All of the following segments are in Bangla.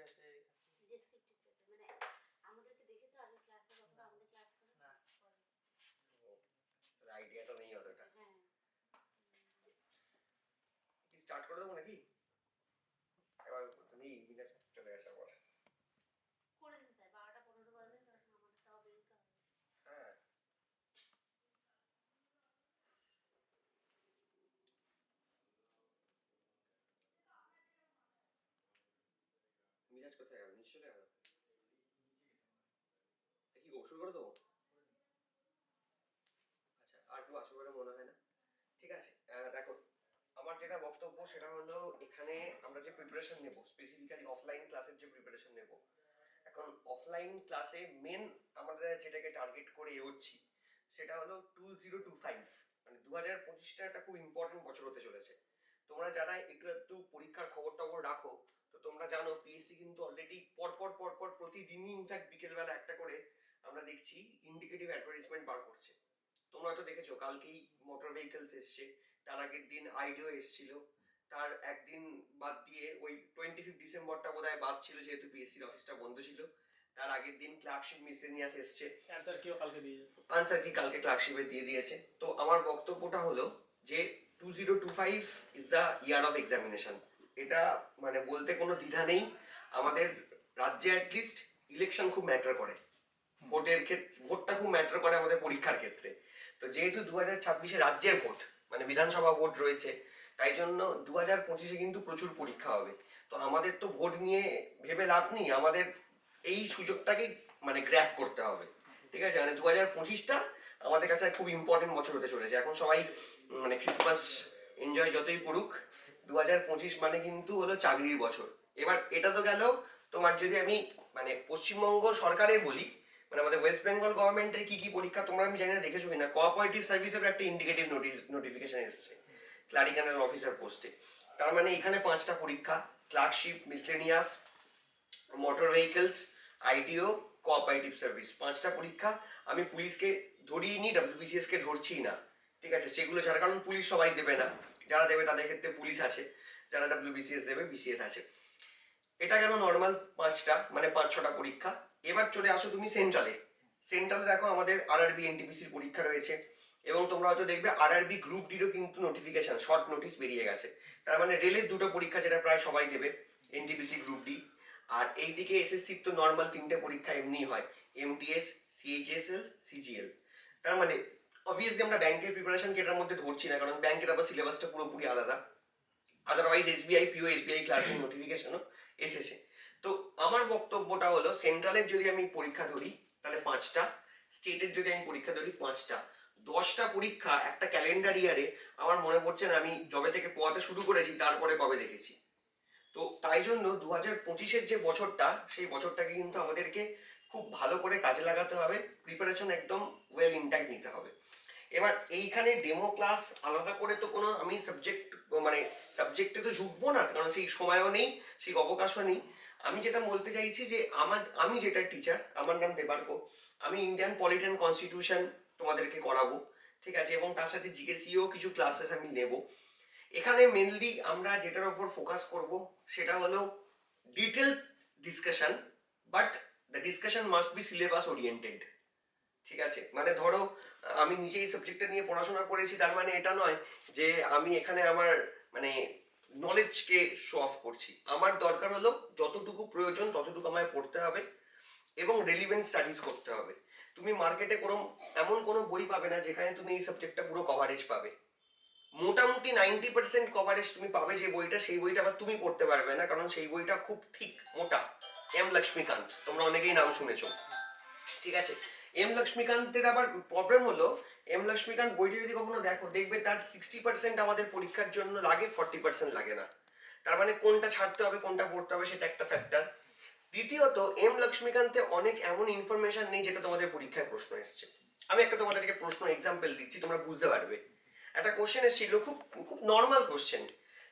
ব্যাচে ডেসক্রিপটিভ পেতে মানে আমাদেরকে দেখেছ আগে ক্লাসে কখনো আমাদের ক্লাস করে না। আইডিয়াটা নেই অতটা। হ্যাঁ কি স্টার্ট করে দেবো নাকি এবার তুমি মিনাস চলে গেছে আবার করে দিন স্যার বারোটা পনেরো বাজে তখন আমাদের তাও বেরোতে হবে হ্যাঁ মিরাজ কোথায় গেল? নিশ্চয় গেল? কি গো শুরু করে দেবো? আচ্ছা আর একটু আসবে বলে মনে হয় না? ঠিক আছে দেখো, আমার যেটা বক্তব্য সেটা হলো এখানে আমরা যে প্রিপারেশন নেব স্পেসিফিক্যালি অফলাইন ক্লাসের যে প্রিপারেশন নেব। এখন অফলাইন ক্লাসে মেন আমাদের যেটাকে টার্গেট করে এগোচ্ছি, সেটা হলো টু জিরো টু ফাইভ মানে দু হাজার পঁচিশটা একটা খুব ইম্পর্টেন্ট বছর হতে চলেছে। তোমরা যারা একটু একটু পরীক্ষার খবর টবর রাখো তোমরা জানো পিএসসি কিন্তু অলরেডি পরপর পরপর প্রতিদিনই ইনফ্যাক্ট বিকেলবেলা একটা করে আমরা দেখছি ইন্ডিকেটিভ অ্যাডভার্টাইজমেন্ট বার করছে। তোমরা হয়তো দেখেছ কালকেই মোটর ভেহিকলস এসছে তার আগের দিন আইডিও এসছিল তার একদিন বাদ দিয়ে ওই টোয়েন্টি ফিফ ডিসেম্বরটা বোধহয় বাদ ছিল যেহেতু পিএসসির অফিসটা বন্ধ ছিল তার আগের দিন ক্লার্কশিপ মিসেনিয়াস এসছে। অ্যান্সার কেউ কালকে দিয়ে আনসার কি কালকে ক্লার্কশিপে দিয়ে দিয়েছে? তো আমার বক্তব্যটা হলো যে two zero two five is the year of examination এটা মানে বলতে কোনো দ্বিধা নেই। আমাদের রাজ্যে অ্যাটলিস্ট ইলেকশন খুব ম্যাটার করে। ভোটের ক্ষেত্রে ভোটটা খুব ম্যাটার করে আমাদের পরীক্ষার ক্ষেত্রে। তো যেহেতু দু হাজার ছাব্বিশে রাজ্যের ভোট মানে বিধানসভা ভোট রয়েছে, তাই জন্য দু হাজার পঁচিশে কিন্তু প্রচুর পরীক্ষা হবে। তো আমাদের তো ভোট নিয়ে ভেবে লাভ নেই, আমাদের এই সুযোগটাকে মানে গ্র্যাপ করতে হবে। ঠিক আছে? মানে দু হাজার পঁচিশটা আমাদের কাছে খুব ইম্পর্টেন্ট বছর হতে চলেছে। এখন সবাই মানে ক্রিসমাস এনজয় যতই করুক দু হাজার পঁচিশ মানে কিন্তু হলো চাকরির বছর। এবার এটা তো গেল, তোমার যদি আমি মানে পশ্চিমবঙ্গ সরকারের বলি মানে আমাদের ওয়েস্ট বেঙ্গল গভর্নমেন্টের কি কি পরীক্ষা তোমরা আমি জানি না, দেখেছ কিনা? কোঅপারেটিভ সার্ভিসের একটা ইন্ডিকেটিভ নোটিস নোটিফিকেশন এসেছে ক্লারিক্যানাল অফিসার পোস্টে তার মানে এখানে পাঁচটা পরীক্ষা clerkship miscellaneous motor vehicles IDO cooperative service পাঁচটা পরীক্ষা, আমি পুলিশকে ধরিয়ে নি ডাব্লিউবিসিএস কে ধরছি না, ঠিক আছে? সেগুলো ছাড়া, কারণ পুলিশ সবাই দেবে না। যারা দেবে তাদের ক্ষেত্রে পুলিশ আছে, যারা ডাব্লিউবিসিএস দেবে বিসিএস আছে। এটা গেল নর্মাল পাঁচটা মানে পাঁচ ছটা পরীক্ষা? এবার চলে আসো তুমি সেন্ট্রালে সেন্ট্রালে দেখো আমাদের আরআরবি এনটিপিসির পরীক্ষা রয়েছে এবং তোমরা হয়তো দেখবে আর আরআরবি গ্রুপ ডিরও কিন্তু নোটিফিকেশন শর্ট নোটিশ বেরিয়ে গেছে। তার মানে রেলের দুটো পরীক্ষা যেটা প্রায় সবাই দেবে এনটিপিসি গ্রুপ ডি আর এইদিকে এসএসসির তো নর্মাল তিনটে পরীক্ষা এমনি হয় এমটিএস সিএইচএসএল সিজিএল তার মানে অবভিয়াসলি আমরা ব্যাংকের প্রিপারেশনকে এটার মধ্যে ধরছি না, কারণ ব্যাংকের আবার সিলেবাসটা পুরোপুরি আলাদা। আদারওয়াইজ এসবিআই পিও এসবিআই ক্লার্কের নোটিফিকেশনও এসেছে। তো আমার বক্তব্যটা হলো সেন্ট্রালের যদি আমি পরীক্ষা ধরি, তাহলে পাঁচটা স্টেটের যদি আমি পরীক্ষা ধরি, পাঁচটা। দশটা পরীক্ষা একটা ক্যালেন্ডার ইয়ারে আমার মনে পড়ছে না, আমি জবে থেকে পড়াতে শুরু করেছি, তারপরে কবে দেখেছি। তো তাই জন্য দু হাজার পঁচিশের যে বছরটা, সেই বছরটাকে কিন্তু আমাদেরকে খুব ভালো করে কাজে লাগাতে হবে প্রিপারেশন একদম ওয়েল ইনট্যাক্ট নিতে হবে। এবার এইখানে ডেমো ক্লাস আলাদা করে তো কোনো আমি সাবজেক্ট মানে সাবজেক্টে তো ঝুঁকবো না, কারণ সেই সময়ও নেই, সেই অবকাশও নেই। আমি যেটা বলতে চাইছি যে আমার, আমি যেটা টিচার আমার নাম দেবার্ক। আমি ইন্ডিয়ান পলিটিক্যাল কনস্টিটিউশন তোমাদেরকে করাবো, ঠিক আছে? এবং তার সাথে জিকেসিও কিছু ক্লাসেস আমি নেব। এখানে মেনলি আমরা যেটার উপর ফোকাস করব, সেটা হলো detail discussion but the discussion must be syllabus oriented ঠিক আছে? মানে ধরো, আমি নিজেই সাবজেক্টটা নিয়ে পড়াশোনা করেছি, তার মানে এটা নয় যে আমি এখানে আমার মানে নলেজকে শো অফ করছি। আমার দরকার হলো যতটুকু প্রয়োজন, ততটুকু আমায় পড়তে হবে এবং রেলিভেন্ট স্টাডিজ করতে হবে। তুমি মার্কেটে কোনো এমন কোনো বই পাবে না যেখানে তুমি এই সাবজেক্টটা পুরো কভারেজ পাবে। মোটামুটি নাইনটি পার্সেন্ট কভারেজ তুমি পাবে যে বইটা, সেই বইটা আবার তুমি পড়তে পারবে না, কারণ সেই বইটা খুব ঠিক, মোটা। এম লক্ষ্মীকান্ত তোমরা অনেকেই নাম শুনেছো। ঠিক আছে? এম লক্ষ্মীকান্তের আবার প্রবলেম হলো এম লক্ষ্মীকান্ত বইটা যদি কখনো দেখো, দেখবে তার সিক্সটি পার্সেন্ট আমাদের পরীক্ষার জন্য লাগে ফর্টি পার্সেন্ট লাগে না। তার মানে কোনটা ছাড়তে হবে, কোনটা পড়তে হবে, সেটা একটা ফ্যাক্টর দ্বিতীয়ত এম লক্ষ্মীকান্তে অনেক এমন ইনফরমেশন নেই যেটা তোমাদের পরীক্ষায় প্রশ্ন এসছে। আমি একটা তোমাদেরকে প্রশ্ন এক্সাম্পল দিচ্ছি, তোমরা বুঝতে পারবে। একটা কোশ্চেন এসেছিল, খুব খুব নর্মাল কোশ্চেন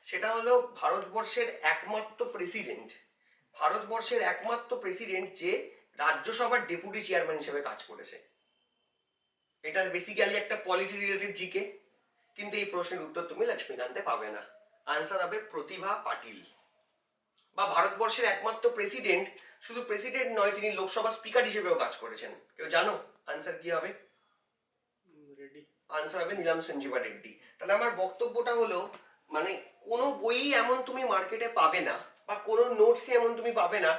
সেটা হলো ভারতবর্ষের একমাত্র প্রেসিডেন্ট ভারতবর্ষের একমাত্র প্রেসিডেন্ট যে রাজ্যসভার ডেপুটি চেয়ারম্যান হিসেবে কাজ করেছে। এটা বেসিক্যালি একটা পলিটি রিলেটেড জিকে কিন্তু এই প্রশ্নের উত্তর তুমি লক্ষ্মীকান্তে পাবে না। আনসার হবে প্রতিভা পাটিল। বা ভারতবর্ষের একমাত্র প্রেসিডেন্ট শুধু প্রেসিডেন্ট নয় তিনি লোকসভা স্পিকার হিসেবেও কাজ করেছেন। কেউ জানো আনসার কি হবে? আনসার হবে নীলাম সঞ্জীবা রেড্ডি। তাহলে আমার বক্তব্যটা হলো মানে কোনো বই এমন তুমি মার্কেটে পাবে না বা কোনো নোটসই এমন তুমি পাবে না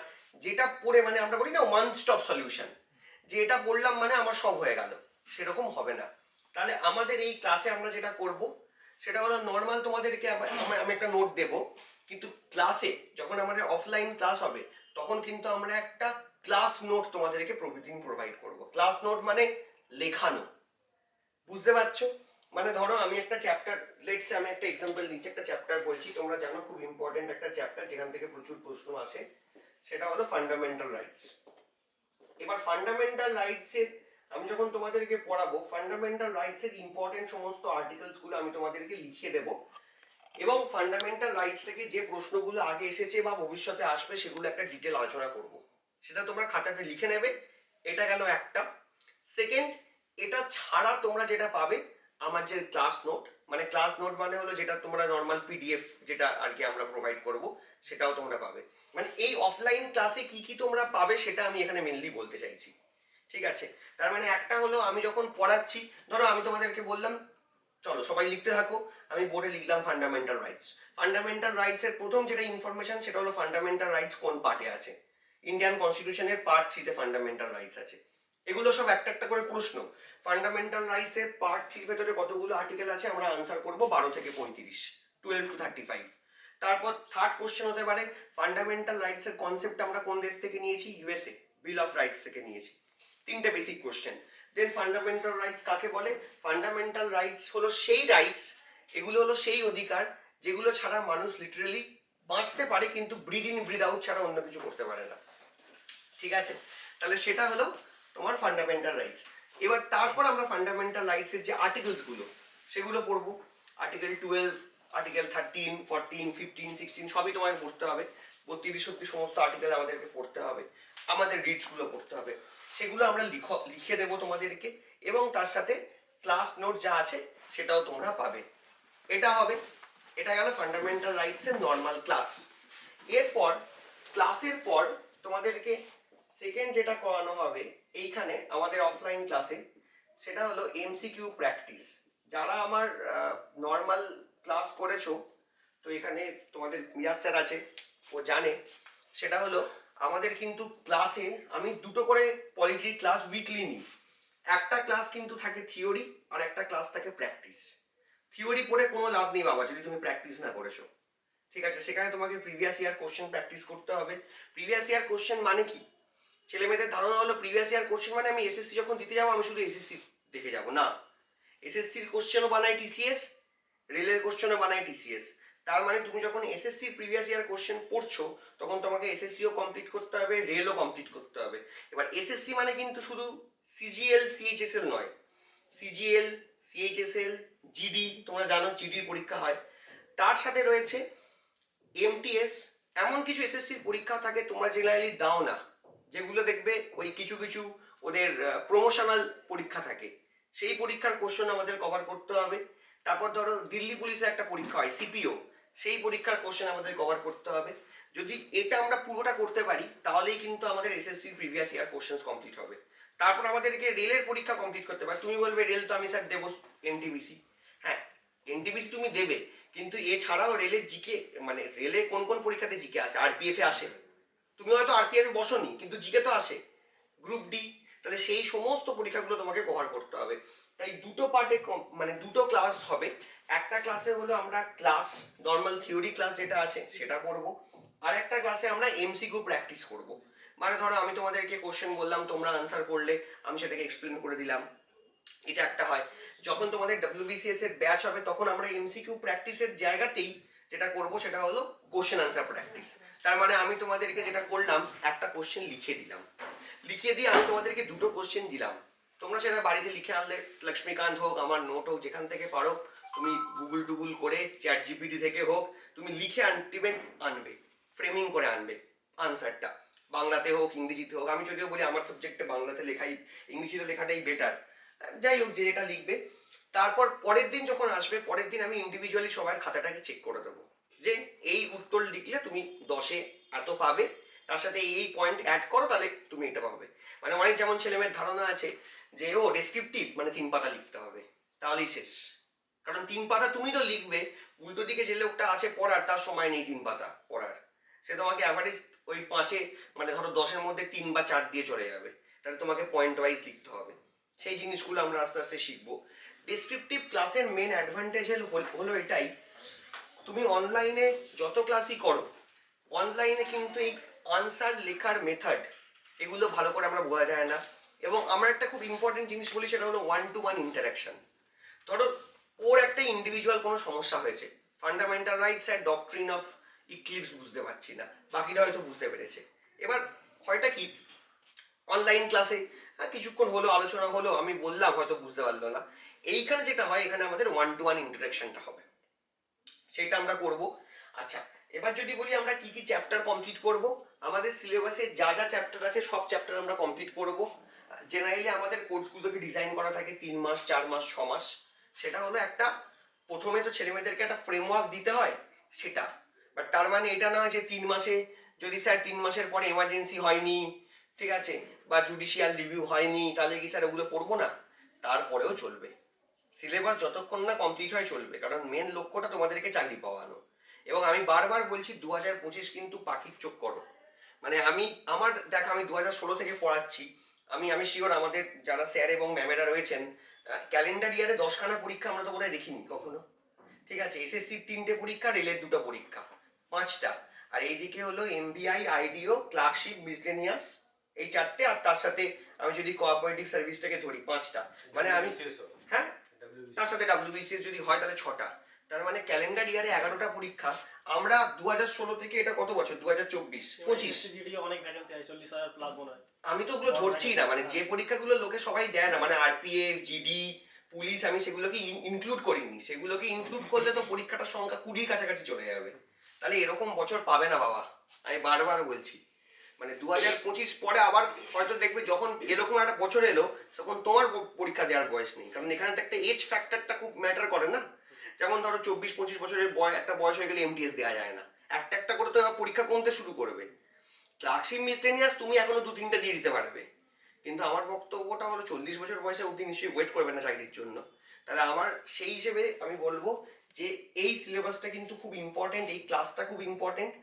যেটা পড়ে মানে আমরা বলি না ওয়ান স্টপ সলিউশন যে এটা পড়লাম মানে আমার সব হয়ে গেল। সেরকম হবে না। তাহলে আমাদের এই ক্লাসে আমরা যেটা করব, সেটা হলো নর্মাল তোমাদেরকে আমি একটা নোট দেব। কিন্তু ক্লাসে যখন আমাদের অফলাইন ক্লাস হবে, তখন কিন্তু আমরা একটা ক্লাস নোট তোমাদেরকে প্রতিদিন প্রোভাইড করব। ক্লাস নোট মানে লেখানো। বুঝতে পারছ? মানে ধরো আমি একটা চ্যাপ্টার লেটস আমি একটা এক্সাম্পল নিচ্ছি একটা চ্যাপ্টার বলছি, তোমরা জানো খুব ইম্পর্টেন্ট একটা চ্যাপ্টার যেখান থেকে প্রচুর প্রশ্ন আসে। সেটা হলো ফান্ডামেন্টাল রাইটস এবার ফান্ডামেন্টাল রাইটস এর, আমি যখন তোমাদেরকে পড়াবো ফান্ডামেন্টাল রাইটস এর ইম্পর্টেন্ট সমস্ত আর্টিকেলসগুলো আমি তোমাদেরকে লিখে দেব। এবং ফান্ডামেন্টাল রাইটস থেকে যে প্রশ্নগুলো আগে এসেছে বা ভবিষ্যতে আসবে, সেগুলো একটা ডিটেল আলোচনা করব। সেটা তোমরা খাতাতে লিখে নেবে, এটা গেল একটা। সেকেন্ড এটা ছাড়া তোমরা যেটা পাবে, আমার যে ক্লাস নোট মানে ক্লাস নোট মানে হলো যেটা তোমরা নর্মাল পিডিএফ যেটা আর কি আমরা প্রোভাইড করব, সেটাও তোমরা পাবে। মানে এই অফলাইন ক্লাসে কি কি তোমরা পাবে সেটা আমি এখানে মেনলি বলতে চাইছি। ঠিক আছে? তার মানে একটা হলো আমি যখন পড়াচ্ছি, ধরো আমি তোমাদেরকে বললাম, চলো সবাই লিখতে থাকো, আমি বোর্ডে লিখলাম ফান্ডামেন্টাল রাইটস ফান্ডামেন্টাল রাইটস এর প্রথম যেটা ইনফরমেশন সেটা হলো ফান্ডামেন্টাল রাইটস কোন পার্টে আছে? ইন্ডিয়ান কনস্টিটিউশনের পার্ট থ্রিতে ফান্ডামেন্টাল রাইটস আছে। এগুলো সব একটা একটা করে প্রশ্ন। ফান্ডামেন্টাল রাইটস এর পার্ট থ্রির ভেতরে কতগুলো আর্টিকেল আছে? আমরা আনসার করব বারো থেকে পঁয়ত্রিশ টুয়েলভ টু থার্টি ফাইভ তারপর থার্ড কোশ্চেন হতে পারে ফান্ডামেন্টাল রাইটস এর কনসেপ্ট আমরা কোন দেশ থেকে নিয়েছি? ইউএসএ বিল অফ রাইটস থেকে নিয়েছি। তিনটে basic question then fundamental rights কাকে বলে? ফান্ডামেন্টাল রাইটস হলো সেই রাইটস এগুলো হলো সেই অধিকার, যেগুলো ছাড়া মানুষ লিটারেলি বাঁচতে পারে, কিন্তু ব্রিদ ইন ব্রিদ আউট ছাড়া অন্য কিছু করতে পারে না। ঠিক আছে? তাহলে সেটা হলো তোমার ফান্ডামেন্টাল রাইটস এবার তারপর আমরা ফান্ডামেন্টাল রাইটস এর যে আর্টিকেলসগুলো, সেগুলো পড়ব। Article twelve article thirteen fourteen fifteen sixteen সবই তোমাকে পড়তে হবে। বত্রিশ সত্যি সমস্ত আর্টিকেল আমাদেরকে পড়তে হবে। আমাদের রিডসগুলো পড়তে হবে। সেগুলো আমরা লিখ, লিখে দেবো তোমাদেরকে এবং তার সাথে ক্লাস নোট যা আছে সেটাও তোমরা পাবে। এটা হবে, এটা গেল ফান্ডামেন্টাল রাইটস এর নর্মাল ক্লাস এরপর ক্লাসের পর তোমাদেরকে সেকেন্ড যেটা করানো হবে, এইখানে আমাদের অফলাইন ক্লাসে সেটা হলো এমসিকিউ প্র্যাকটিস যারা আমার নর্মাল ক্লাস করেছ, তো এখানে তোমাদের মিরাজ স্যার আছে, ও জানে। সেটা হলো, আমাদের কিন্তু ক্লাসে আমি দুটো করে পলিটি ক্লাস উইকলি নিই। একটা ক্লাস কিন্তু থাকে থিওরি আর একটা ক্লাস থাকে প্র্যাকটিস থিওরি পড়ে কোনো লাভ নেই বাবা, যদি তুমি প্র্যাকটিস না করেছ। ঠিক আছে, সেখানে তোমাকে প্রিভিয়াস ইয়ার কোশ্চেন প্র্যাকটিস করতে হবে। প্রিভিয়াস ইয়ার কোশ্চেন মানে কি? ছেলে মেয়েদের ধারণা হলো প্রিভিয়াস ইয়ার কোশ্চেন মানে আমি এসএসসি যখন দিতে যাব, আমি শুধু এসএসসি দেখে যাব, না। এসএসসির কোশ্চেনও বানাই টিসিএস রেলের কোশ্চেনও বানাই টিসিএস তার মানে তুমি যখন এসএসসি প্রিভিয়াস ইয়ার কোশ্চেন পড়ছো, তখন তোমাকে এসএসসিও কমপ্লিট করতে হবে রেলও কমপ্লিট করতে হবে। এবার এসএসসি মানে কিন্তু শুধু সিজিএল সিএইচএসএল নয়। সিজিএল সিএইচএসএল জিডি তোমরা জানো জিডির পরীক্ষা হয়। তার সাথে রয়েছে এমটিএস এমন কিছু এসএসসির পরীক্ষা থাকে তোমরা জেনারেলি দাও না, যেগুলো দেখবে ওই কিছু কিছু ওদের প্রমোশনাল পরীক্ষা থাকে। সেই পরীক্ষার কোশ্চেন আমাদের কভার করতে হবে। তারপর ধরো দিল্লি পুলিশের একটা পরীক্ষা হয় সিপিও সেই পরীক্ষার কোশ্চেন আমাদের কভার করতে হবে। যদি এটা আমরা পুরোটা করতে পারি, তাহলেই কিন্তু আমাদের এসএসসির প্রিভিয়াস ইয়ার কোশ্চেন্স কমপ্লিট হবে। তারপর আমাদেরকে রেলের পরীক্ষা কমপ্লিট করতে পারে তুমি বলবে, রেল তো আমি স্যার দেবো এনটিবিসি হ্যাঁ এনটিবিসি তুমি দেবে, কিন্তু এছাড়াও রেলের জিকে মানে রেলে কোন কোন পরীক্ষাতে জিকে আসে? আরপিএফ এ আসে। তুমি হয়তো আরপিএফ বসনি, কিন্তু জিকে তো আসে। গ্রুপ ডি তাহলে সেই সমস্ত পরীক্ষাগুলো তোমাকে কভার করতে হবে। তাই দুটো পার্টে মানে দুটো ক্লাস হবে। একটা ক্লাসে হলো আমরা ক্লাস নর্মাল থিওরি ক্লাস যেটা আছে, সেটা করব। আর একটা ক্লাসে আমরা এমসিকিউ প্র্যাকটিস করব। মানে ধরো আমি তোমাদেরকে কোশ্চেন বললাম, তোমরা আনসার করলে, আমি সেটাকে এক্সপ্লেন করে দিলাম। এটা একটা হয়। যখন তোমাদের ডাব্লিউবিসিএস এর ব্যাচ হবে, তখন আমরা এমসিকিউ প্র্যাকটিসের জায়গাতেই যেটা করব, সেটা হলো কোশ্চেন আনসার প্র্যাকটিস তার মানে আমি তোমাদেরকে যেটা করলাম, একটা কোশ্চেন লিখে দিলাম। লিখে দিয়ে আমি তোমাদেরকে দুটো কোশ্চেন দিলাম। তোমরা সেটা বাড়িতে লিখে আনলে, লক্ষ্মীকান্ত হোক, আমার নোট হোক, যেখান থেকে পারো, তুমি গুগল টুগুল করে চ্যাট জিপিটি থেকে হোক, তুমি লিখে আনটিমেট আনবে ফ্রেমিং করে আনবে আনসারটা বাংলাতে হোক, ইংরেজিতে হোক, আমি যদিও বলি আমার সাবজেক্টে বাংলাতে লেখাই, ইংরেজিতে লেখাটাই বেটার যাই হোক, যে যেটা লিখবে। তারপর পরের দিন যখন আসবে, পরের দিন আমি ইন্ডিভিজুয়ালি সবার খাতাটাকে চেক করে দেবো। যে এই উত্তর লিখলে তুমি দশে এত পাবে, তার সাথে এই পয়েন্ট অ্যাড করো, তাহলে তুমি এটা পাবে। মানে অনেক যেমন ছেলেমেয়ের ধারণা আছে যে ও ডেসক্রিপটিভ মানে তিন পাতা লিখতে হবে। তাহলেই শেষ। কারণ তিন পাতা তুমি তো লিখবে, উল্টো দিকে যে লোকটা আছে পড়ার, তার সময় নেই তিন পাতা পড়ার। সে তোমাকে অ্যাভারেজ ওই পাঁচে মানে ধরো দশের মধ্যে তিন বা চার দিয়ে চলে যাবে। তাহলে তোমাকে পয়েন্ট ওয়াইজ লিখতে হবে। সেই জিনিসগুলো আমরা আস্তে আস্তে শিখব। ডেসক্রিপটিভ ক্লাসের মেন অ্যাডভান্টেজ হলো এটাই, তুমি অনলাইনে যত ক্লাসই করো অনলাইনে কিন্তু এই আনসার লেখার মেথড এগুলো ভালো করে আমরা বোঝা যায় না। এবং আমরা একটা খুব ইম্পর্টেন্ট জিনিস বলি, সেটা হলো ওয়ান টু ওয়ান ইন্টারাকশন ধরো, ওর একটা ইন্ডিভিজুয়াল কোনো সমস্যা হয়েছে। Fundamental rights and doctrine of eclipse বুঝতে পারছি না। বাকিরা হয়তো বুঝতে পেরেছে। এবার, হয়টা কি? অনলাইন ক্লাসে কিছুক্ষণ হলো, আলোচনা হলো, আমি বললাম, হয়তো বুঝতে পারল না। এইখানে যেটা হয়, এখানে আমাদের ওয়ান টু ওয়ান ইন্টারাকশনটা হবে। সেটা আমরা করব। আচ্ছা এবার যদি বলি আমরা কি কি চ্যাপ্টার কমপ্লিট করব, আমাদের সিলেবাসে যা যা চ্যাপ্টার আছে, সব চ্যাপ্টার আমরা কমপ্লিট করব। জেনারেলি আমাদের কোর্সগুলোকে ডিজাইন করা থাকে তিন মাস, চার মাস, ছ মাস, সেটা হলো একটা, প্রথমে তো ছেলেমেয়েদেরকে একটা ফ্রেমওয়ার্ক দিতে হয়, সেটা। বাট তার মানে এটা নয় যে তিন মাসে, যদি স্যার তিন মাসের পরে এমার্জেন্সি হয়নি, ঠিক আছে, বা জুডিশিয়াল রিভিউ হয়নি, তাহলে কি স্যার ওগুলো পড়ব না? তারপরেও চলবে। সিলেবাস যতক্ষণ না কমপ্লিট হয় চলবে, কারণ মেন লক্ষ্যটা তোমাদেরকে চাকরি পাওয়ানো। এবং আমি বারবার বলছি দু হাজার পঁচিশ কিন্তু পাখির চোখ করো। মানে আমি, আমার দেখা, আমি দু হাজার ষোলো থেকে পড়াচ্ছি আমি আমি শিওর আমাদের যারা স্যার এবং ম্যামেরা রয়েছেন ক্যালেন্ডার ইয়ারে দশখানা পরীক্ষা আমরা তো বোধহয় দেখিনি কখনো। ঠিক আছে এসএসসির তিনটে পরীক্ষা রেলের দুটো পরীক্ষা পাঁচটা। আর এইদিকে হলো এমবিআই আইডিও ক্লার্কশিপ মিসলেনিয়াস এই চারটে আর তার সাথে আমি যদি কোঅপারেটিভ সার্ভিসটাকে ধরি পাঁচটা। মানে আমি হ্যাঁ? তার সাথে ডাব্লিউবিসিএস যদি হয় তাহলে ছটা। তার মানে ক্যালেন্ডার ইয়ারে এগারোটা পরীক্ষা। আমরা দু হাজার ষোলো থেকে এটা কত বছর? দু হাজার চব্বিশ পঁচিশ আমি তো ওগুলো ধরছি না মানে যে পরীক্ষাগুলো লোকে সবাই দেয় না মানে আরপিএ জিডি পুলিশ আমি সেগুলোকে ইনক্লুড করিনি। সেগুলোকে ইনক্লুড করলে তো পরীক্ষাটার সংখ্যা কুড়ির কাছাকাছি চলে যাবে। তাহলে এরকম বছর পাবে না বাবা আমি বারবার বলছি। মানে দু হাজার পঁচিশ পরে আবার হয়তো দেখবে যখন এরকম একটা বছর এলো তখন তোমার পরীক্ষা দেওয়ার বয়স নেই। কারণ এখানে তো একটা এজ ফ্যাক্টরটা খুব ম্যাটার করে না। যেমন ধরো চব্বিশ, পঁচিশ বছরের বয়, একটা বয়স হয়ে গেলে এমটিএস দেওয়া যায় না। একটা একটা করে তো পরীক্ষা কমতে শুরু করবে। ক্লার্কশিপ মিসটেনিয়াস তুমি এখনও দু, তিনটে দিয়ে দিতে পারবে। কিন্তু আমার বক্তব্যটা হলো চল্লিশ বছর বয়সে অবধি নিশ্চয়ই ওয়েট করবে না চাকরির জন্য। তাহলে আমার সেই হিসেবে আমি বলব যে এই সিলেবাসটা কিন্তু খুব ইম্পর্টেন্ট এই ক্লাসটা খুব ইম্পর্টেন্ট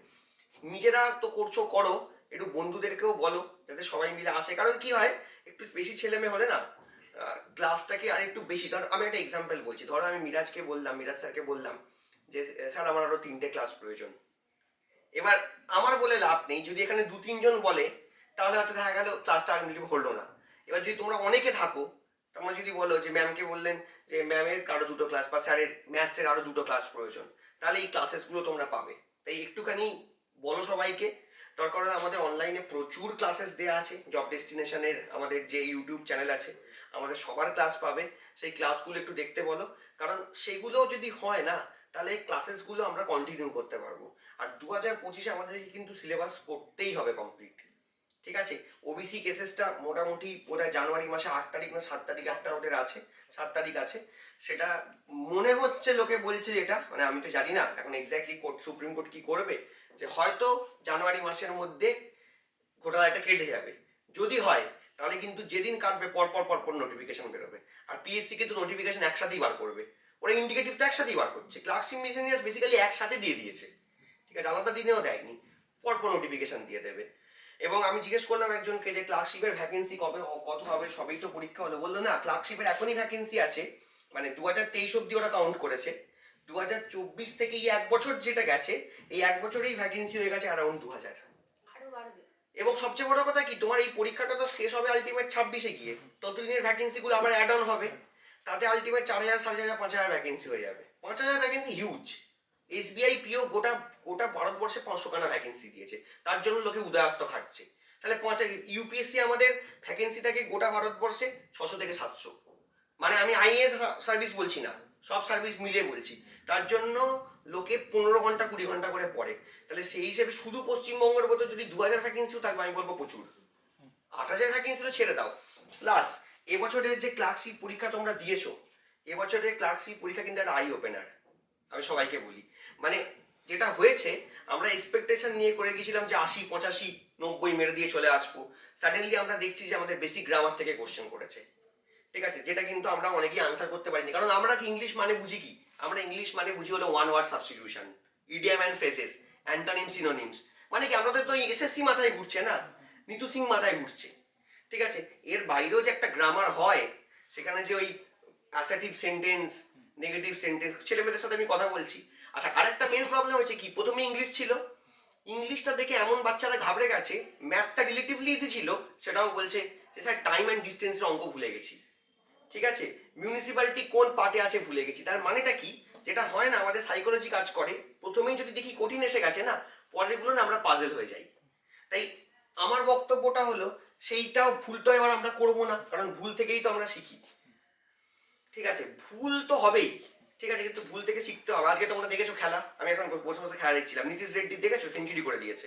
নিজেরা তো করছ, করো। একটু বন্ধুদেরকেও বলো, যাতে সবাই মিলে আসে। কারণ কি হয়, একটু বেশি ছেলে মেয়ে হলে না ক্লাসটাকে আর একটু বেশি, ধর আমি একটা এক্সাম্পল বলছি। ধরো আমি মিরাজকে বললাম, মিরাজ স্যারকে বললাম যে, স্যার, আমার আরও তিনটে ক্লাস প্রয়োজন। এবার আমার বলে লাভ নেই, যদি এখানে দু, তিনজন বলে, তাহলে হয়তো দেখা গেল ক্লাসটা আলটিমেটলি হলো না। এবার যদি তোমরা অনেকে থাকো, তোমরা যদি বলো যে ম্যামকে বললেন যে ম্যামের কারও দুটো ক্লাস বা স্যারের ম্যাথসের আরও দুটো ক্লাস প্রয়োজন। তাহলে এই ক্লাসেসগুলো তোমরা পাবে। তাই একটুখানি বলো সবাইকে। দরকার হলে আমাদের অনলাইনে প্রচুর ক্লাসেস দেওয়া আছে। জব ডেস্টিনেশনের আমাদের যে ইউটিউব চ্যানেল আছে আমাদের সবার ক্লাস পাবে, সেই ক্লাসগুলো একটু দেখতে বলো। কারণ সেগুলো যদি হয় না, তাহলে এই ক্লাসেসগুলো আমরা কন্টিনিউ করতে পারব। আর দু হাজার পঁচিশে আমাদেরকে কিন্তু সিলেবাস করতেই হবে কমপ্লিট ঠিক আছে? ওবিসি কেসেসটা মোটামুটি বোধহয় জানুয়ারি মাসে আট তারিখ না সাত তারিখ একটা ওদের আছে, সাত তারিখ আছে। সেটা মনে হচ্ছে লোকে বলছে যেটা মানে আমি তো জানি না এখন এক্স্যাক্টলি কোর্ট সুপ্রিম কোর্ট কি করবে, যে হয়তো জানুয়ারি মাসের মধ্যে ঘোটালাটা কেটে যাবে। যদি হয় তাহলে কিন্তু যেদিন কাটবে পরপর পর পর পর নোটিফিকেশন বেরোবে আর পিএসসি কিন্তু নোটিফিকেশন একসাথেই বার করবে। ওরা ইন্ডিকেটিভ তো একসাথেই বার করছে। ক্লার্কশিপ মিশনিয়াস বেসিক্যালি একসাথে দিয়ে দিয়েছে। ঠিক আছে, আলাদা দিনেও দেয়নি। পরপর নোটিফিকেশন দিয়ে দেবে। এবং আমি জিজ্ঞেস করলাম একজনকে যে ক্লার্কশিপের ভ্যাকেন্সি কবে কত হবে? সবই তো পরীক্ষা হলো। বলল, না ক্লার্কশিপের এখনই ভ্যাকেন্সি আছে। মানে দু হাজার তেইশ অব্দি ওরা কাউন্ট করেছে। দু হাজার চব্বিশ থেকে এই এক বছর যেটা গেছে, এই এক বছরেই ভ্যাকেন্সি হয়ে গেছে অ্যারাউন্ড দু হাজার এবং সবচেয়ে বড় কথা কি, তোমার এই পরীক্ষাটা তো শেষ হবে আলটিমেট ছাব্বিশে গিয়ে। ততদিনের ভ্যাকেন্সিগুলো আবার অ্যাড অন হবে। তাতে আলটিমেট চার হাজার, সাড়ে হাজার, পাঁচ হাজার ভ্যাকেন্সি হয়ে যাবে। পাঁচ হাজার ভ্যাকেন্সি হিউজ এসবিআই পিও গোটা গোটা ভারতবর্ষে পাঁচশো খানা ভ্যাকেন্সি দিয়েছে। তার জন্য লোকে উদয়াস্ত খাটছে। তাহলে পাঁচ ইউপিএসসি আমাদের ভ্যাকেন্সি থাকে গোটা ভারতবর্ষে ছশো থেকে সাতশো। মানে আমি আইএস সার্ভিস বলছি না, সব সার্ভিস মিলিয়ে বলছি। তার জন্য লোকে পনেরো ঘণ্টা কুড়ি ঘণ্টা করে পড়ে। তাহলে সেই হিসেবে শুধু পশ্চিমবঙ্গের মতো যদি দু হাজার ভ্যাকেন্সিও থাকবে, আমি বলব প্রচুর। আট হাজার ভ্যাকেন্সি তো ছেড়ে দাও। প্লাস এবছরের যে ক্লার্কশিপ পরীক্ষা তোমরা দিয়েছ, এবছরের ক্লার্কশিপ পরীক্ষা কিন্তু একটা আই ওপেনার আমি সবাইকে বলি। মানে যেটা হয়েছে, আমরা এক্সপেকটেশন নিয়ে করে গেছিলাম যে আশি, পঁচাশি, নব্বই মেরে দিয়ে চলে আসব। সাডেনলি আমরা দেখছি যে আমাদের বেসিক গ্রামার থেকে কোশ্চেন করেছে। ঠিক আছে? যেটা কিন্তু আমরা অনেকেই আনসার করতে পারিনি। কারণ আমরা কি ইংলিশ মানে বুঝি কি? আমরা ইংলিশ মানে বুঝি হলো one word substitution idiom and phrases antonym synonyms মানে কি আমাদের তো এসএসসি মাথায় ঘুরছে না? নিতু সিং মাথায় ঘুরছে। ঠিক আছে? এর বাইরেও যে একটা গ্রামার হয়, সেখানে যে ওই অ্যাসাটিভ সেন্টেন্স নেগেটিভ সেন্টেন্স ছেলেমেয়েদের সাথে আমি কথা বলছি। আচ্ছা আরেকটা মেন প্রবলেম হয়েছে কি? প্রথমে ইংলিশ ছিল। ইংলিশটা দেখে এমন বাচ্চারা ঘাবড়ে গেছে ম্যাথটা রিলেটিভলি ইজি ছিল, সেটাও বলছে যে, স্যার টাইম অ্যান্ড ডিস্টেন্সের অঙ্ক ভুলে গেছি। ঠিক আছে? মিউনিসিপ্যালিটি কোন পার্টে আছে ভুলে গেছি। তার মানেটা কি? যেটা হয় না, আমাদের সাইকোলজি কাজ করে, প্রথমেই যদি দেখি কঠিন এসে গেছে না পরেরগুলো না আমরা পাজেল হয়ে যাই। তাই আমার বক্তব্যটা হলো, সেইটাও ভুলটা এবার আমরা করব না, কারণ ভুল থেকেই তো আমরা শিখি। ঠিক আছে? ভুল তো হবেই। ঠিক আছে, কিন্তু ভুল থেকে শিখতে হবে। আজকে তোমরা দেখেছ খেলা, আমি এখন বসে বসে খেলা দেখছিলাম। নীতিশ রেড্ডি দেখেছ? সেঞ্চুরি করে দিয়েছে।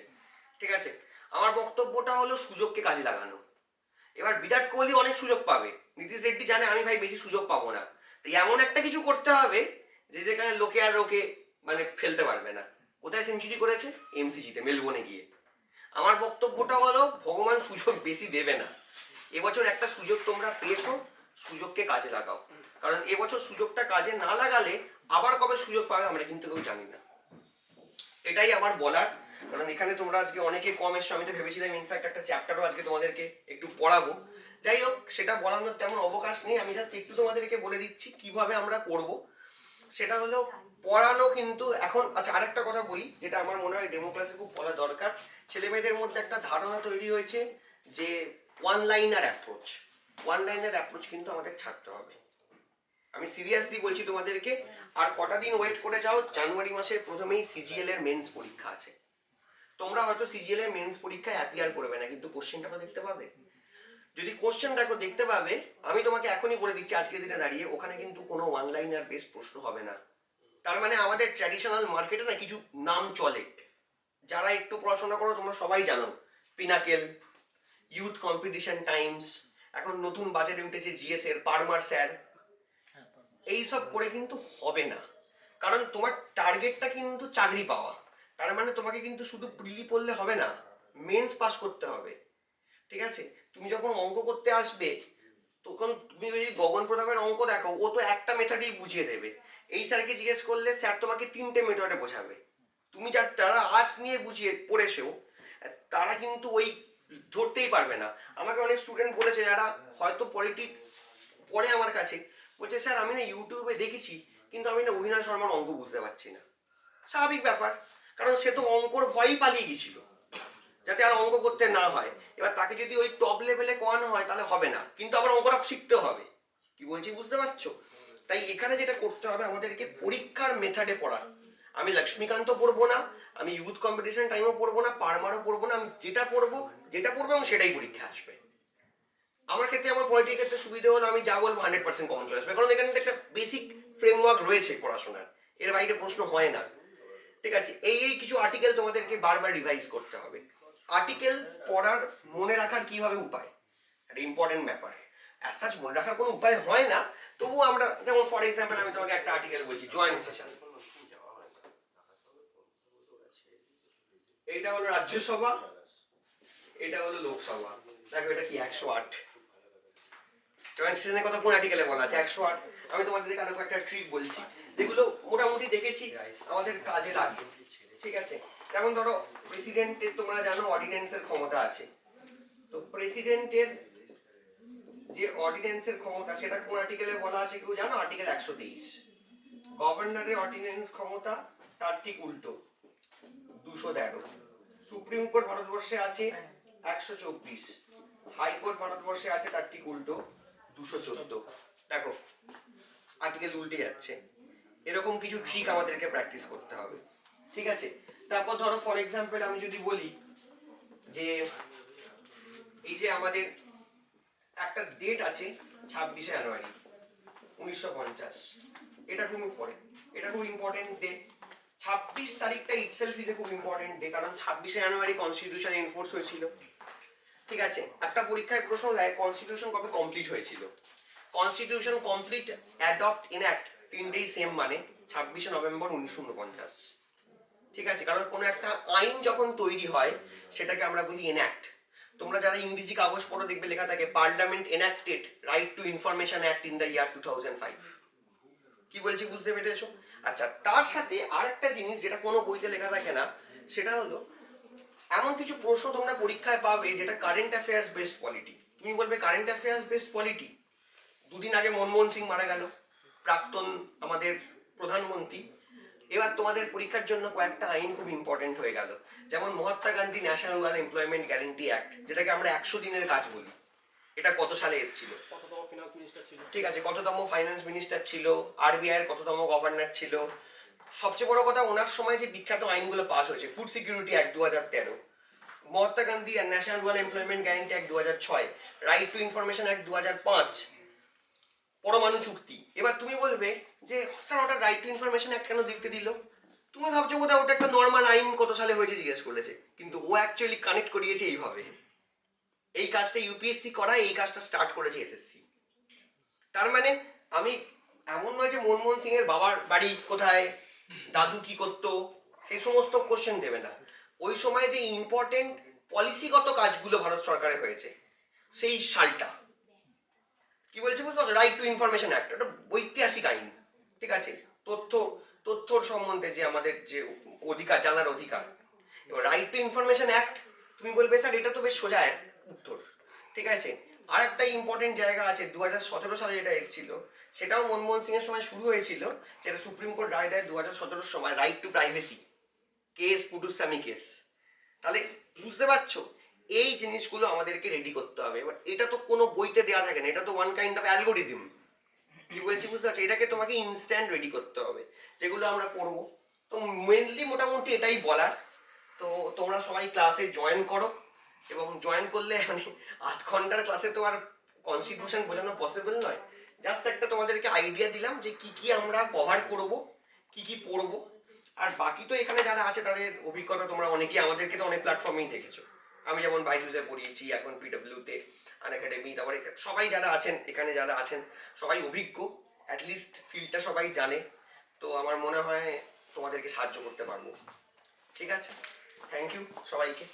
ঠিক আছে? আমার বক্তব্যটা হলো সুযোগকে কাজে লাগানো। এবার বিরাট কোহলি অনেক সুযোগ পাবে। নীতিশ রেড্ডি জানে, আমি ভাই বেশি সুযোগ পাবো না। তো এমন একটা কিছু করতে হবে, যে যেখানে লোকে আর লোকে মানে ফেলতে পারবে না। কোথায় সেঞ্চুরি করেছে? এমসিজিতে মেলবোর্নে গিয়ে। আমার বক্তব্যটা হলো, ভগবান সুযোগ বেশি দেবে না। এবছর একটা সুযোগ তোমরা পেয়েছ, সুযোগকে কাজে লাগাও। কারণ এবছর সুযোগটা কাজে না লাগালে আবার কবে সুযোগ পাবে আমরা কিন্তু কেউ জানি না। এটাই আমার বলার কারণ এখানে তোমরা আজকে অনেকে কম এসছো, আমি তো ভেবেছিলাম ইনফ্যাক্ট একটা চ্যাপ্টারও আজকে তোমাদেরকে একটু পড়াবো। যাই হোক, সেটা বলানোর তেমন অবকাশ নেই, আমি জাস্ট একটু তোমাদেরকে বলে দিচ্ছি কীভাবে আমরা করব। সেটা হলো, পড়ানো কিন্তু এখন আচ্ছা আরেকটা কথা বলি, যেটা আমার মনে হয় ডেমো ক্লাসে খুব বলা দরকার। ছেলে মেয়েদের মধ্যে একটা ধারণা তৈরি হয়েছে যে one liner approach one liner approach কিন্তু আমাদের ছাড়তে হবে। আমি সিরিয়াসলি বলছি তোমাদেরকে, আর কটা দিন ওয়েট করে যাও, জানুয়ারি মাসের প্রথমেই সিজিএল এর মেন্স পরীক্ষা আছে। তোমরা হয়তো সিজিএল এর মেন্স পরীক্ষায় অ্যাপিয়ার করবে না কিন্তু কোশ্চেনটা তো দেখতে পাবে। যদি কোশ্চেন দেখো দেখতে পাবে আমি তোমাকে এখনই বলে দিচ্ছি আজকের দিনে দাঁড়িয়ে ওখানে কিন্তু কোনো ওয়ান লাইনার বেস প্রশ্ন হবে না। তার মানে আমাদের ট্র্যাডিশনাল মার্কেটে না কিছু নাম চলে। যারা একটু পড়াশোনা করো তোমরা সবাই জানো। পিনাকেল ইউথ কম্পিটিশন টাইমস এখন নতুন বাজারে উঠেছে জিএস এর পারমার স্যার এইসব করে কিন্তু হবে না। কারণ তোমার টার্গেটটা কিন্তু চাকরি পাওয়া। তার মানে তোমাকে কিন্তু শুধু প্রিলি পড়লে হবে না মেন্স পাস করতে হবে। ঠিক আছে? তুমি যখন অঙ্ক করতে আসবে, তখন তুমি যদি গগন প্রতাপের অঙ্ক দেখো, ও তো একটা মেথডেই বুঝিয়ে দেবে। এই স্যারকে জিজ্ঞেস করলে স্যার তোমাকে তিনটে মেথডে বোঝাবে। তুমি যার তারা আর্টস নিয়ে বুঝিয়ে পড়েছেও তারা কিন্তু ওই ধরতেই পারবে না। আমাকে অনেক স্টুডেন্ট বলেছে যারা হয়তো পলিটিক পড়ে আমার কাছে, বলছে, স্যার, আমি না ইউটিউবে দেখেছি, কিন্তু আমি না অভিনয় শর্মার অঙ্ক বুঝতে পারছি না। স্বাভাবিক ব্যাপার। কারণ সে তো অঙ্কর ভয়ই পালিয়ে গেছিল। যাতে আর অঙ্ক করতে না হয়। এবার তাকে যদি ওই টপ লেভেলে করানো হয়, তাহলে হবে না। কিন্তু আবার অঙ্কটা শিখতে হবে। কি বলছি, বুঝতে পারছ? তাই এখানে যেটা করতে হবে, আমাদেরকে পরীক্ষার মেথডে পড়া আমি লক্ষ্মীকান্ত পড়ব না, আমি ইউথ কম্পিটিশন টাইমও পড়ব না, পারমারও পড়ব না, আমি যেটা পড়ব যেটা পড়ব এবং সেটাই পরীক্ষা আসবে। আমার ক্ষেত্রে আমার পলিটিক ক্ষেত্রে সুবিধা হলো, আমি যা বলব হান্ড্রেড পার্সেন্ট কমন চলে আসবে। কারণ এখানে একটা বেসিক ফ্রেমওয়ার্ক রয়েছে পড়াশোনার। এর বাইরে প্রশ্ন হয় না। ঠিক আছে, এই এই কিছু আর্টিকেল তোমাদেরকে বারবার রিভাইজ করতে হবে। আর্টিকেল পড়ার মনে রাখার কীভাবে উপায়? একটা ইম্পর্টেন্ট ব্যাপার। অ্যাজ সাচ মনে রাখার কোনো উপায় হয় না তবুও আমরা, যেমন ফর এক্সাম্পল আমি তোমাকে একটা আর্টিকেল বলছি জয়েন্ট সেশন এইটা হলো রাজ্যসভা এটা হলো লোকসভা দেখো, এটা কি, একশো আট। জয়েন্ট সেশনের কথা কোন আর্টিকেলে বলা আছে? একশো আট। আমি তোমাদের আরও একটা ট্রিক বলছি। যেগুলো মোটামুটি দেখেছি আমাদের কাজে লাগবে। ঠিক আছে? যেমন ধরো প্রেসিডেন্টের তোমরা জানো অর্ডিন্যান্সের ক্ষমতা আছে। তো প্রেসিডেন্টের যে অর্ডিন্যান্সের ক্ষমতা সেটা কোন আর্টিকেলে বলা আছে কেউ জানো? আর্টিকেল একশো তেইশ। গভর্নরের অর্ডিন্যান্স ক্ষমতা তার ঠিক উল্টো দুশো তেরো। সুপ্রিম কোর্ট ভারতবর্ষে আছে একশো চব্বিশ। হাইকোর্ট ভারতবর্ষে আছে তার ঠিক উল্টো দুশো চোদ্দ। দেখো আর্টিকেল উল্টে যাচ্ছে। এরকম কিছু ট্রিক আমাদেরকে প্র্যাকটিস করতে হবে। ঠিক আছে? তারপর ধরো ফর এক্সাম্পল আমি যদি বলি যে, এই যে আমাদের একটা ডেট আছে ছাব্বিশে জানুয়ারি উনিশশো পঞ্চাশ। এটা খুব ইম্পর্টেন্ট এটা খুব ইম্পর্টেন্ট ডে ছাব্বিশ তারিখটা ইটসেলফ ইজ এ খুব ইম্পর্টেন্ট ডে কারণ ছাব্বিশে জানুয়ারি কনস্টিটিউশন এনফোর্স হয়েছিল। ঠিক আছে? একটা পরীক্ষায় প্রশ্ন দেয় কনস্টিটিউশন কবে কমপ্লিট হয়েছিল? Constitution complete adopt enact তিনটেই সেম মানে ছাব্বিশে নভেম্বর উনিশশো উনপঞ্চাশ। ঠিক আছে? কারণ কোনো একটা আইন যখন তৈরি হয়, সেটাকে আমরা বলি এনঅ্যাক্ট তোমরা যারা ইংরেজি কাগজ পড়ো, দেখবে লেখা থাকে parliament enacted right to information act in the year two thousand five কি বলছি, বুঝতে পেরেছ? আচ্ছা তার সাথে আর একটা জিনিস যেটা কোনো বইতে লেখা থাকে না, সেটা হলো, এমন কিছু প্রশ্ন তোমরা পরীক্ষায় পাবে যেটা কারেন্ট অ্যাফেয়ার্স বেসড পলিটি তুমি বলবে কারেন্ট অ্যাফেয়ার্স বেসড পলিটি দুদিন আগে মনমোহন সিং মারা গেল। প্রাক্তন আমাদের প্রধানমন্ত্রী। এবার তোমাদের পরীক্ষার জন্য কয়েকটা আইন খুব ইম্পর্টেন্ট হয়ে গেল। যেমন Mahatma Gandhi national employment guarantee act যেটাকে আমরা একশো দিনের কাজ বলি। এটা কত সালে এসেছিল? ঠিক আছে কততম ফাইন্যান্স মিনিস্টার ছিল? আরবিআই এর কততম গভর্নর ছিল? সবচেয়ে বড় কথা ওনার সময় যে বিখ্যাত আইনগুলো পাস হয়েছে ফুড সিকিউরিটি অ্যাক্ট দু হাজার তেরো। Mahatma Gandhi national rural employment guarantee act দু হাজার ছয়। রাইট টু ইনফরমেশন অ্যাক্ট দু হাজার পাঁচ। পরমাণু চুক্তি। এবার তুমি বলবে যে, স্যার, ওটা রাইট টু ইনফরমেশন অ্যাক্ট কেন দেখতে দিল? তুমি ভাবছ বোধহয় ওটা একটা নর্মাল আইন কত সালে হয়েছে জিজ্ঞেস করেছে। কিন্তু ও অ্যাকচুয়ালি কানেক্ট করিয়েছে এইভাবে। এই কাজটা ইউপিএসসি করা এই কাজটা স্টার্ট করেছে এসএসসি তার মানে আমি এমন নয় যে মনমোহন সিং এর বাবার বাড়ি কোথায়, দাদু কি করতো সেই সমস্ত কোশ্চেন দেবে না। ওই সময় যে ইম্পর্টেন্ট পলিসিগত কাজগুলো ভারত সরকারে হয়েছে, সেই সালটা। কি বলছে বুঝতে পারছ? রাইট টু ইনফরমেশন অ্যাক্ট ওটা ঐতিহাসিক আইন, ঠিক আছে? তথ্য, তথ্যর সম্বন্ধে যে আমাদের যে অধিকার, জানার অধিকার। এবার রাইট টু ইনফরমেশন অ্যাক্ট তুমি বলবে, স্যার, এটা তো বেশ সোজা উত্তর। ঠিক আছে? আর একটা ইম্পর্টেন্ট জায়গা আছে দু হাজার সতেরো সালে যেটা এসেছিল, সেটাও মনমোহন সিং এর সময় শুরু হয়েছিল, যেটা সুপ্রিম কোর্ট রায় দেয় দু হাজার সতেরোর সময় right to privacy case Puttaswamy case তাহলে বুঝতে পারছ? এই জিনিসগুলো আমাদেরকে রেডি করতে হবে। এবার এটা তো কোনো বইতে দেওয়া থাকে না, এটা তো ওয়ান কাইন্ড অফ অ্যালগোরিদম কি বলছি বুঝতে পারছ? এটাকে তোমাকে ইনস্ট্যান্ট রেডি করতে হবে। যেগুলো আমরা পড়ব। তো মেনলি মোটামুটি এটাই বলার। তো তোমরা সবাই ক্লাসে জয়েন করো। এবং জয়েন করলে মানে আধ ঘণ্টার ক্লাসে তো আর কনস্টিটিউশন বোঝানো পসিবল নয়। জাস্ট একটা তোমাদেরকে আইডিয়া দিলাম যে কি কি আমরা কভার করব, কি কি পড়ব। আর বাকি তো এখানে যারা আছে, তাদের অভিজ্ঞতা তোমরা অনেকেই আমাদেরকে তো অনেক প্ল্যাটফর্মেই দেখেছ। আমি যেমন বাইজুসে পড়িয়েছি, এখন পিডব্লিউতে আন একাডেমি তারপরে সবাই যারা আছেন, এখানে যারা আছেন, সবাই অভিজ্ঞ অ্যাটলিস্ট ফিল্ডটা সবাই জানে। তো আমার মনে হয় তোমাদেরকে সাহায্য করতে পারব। ঠিক আছে? থ্যাংক ইউ সবাইকে।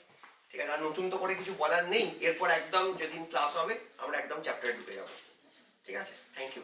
ঠিক আছে, আর নতুন তো করে কিছু বলার নেই। এরপর একদম যেদিন ক্লাস হবে, আমরা একদম চ্যাপ্টারে ঢুকে যাব। ঠিক আছে? Thank you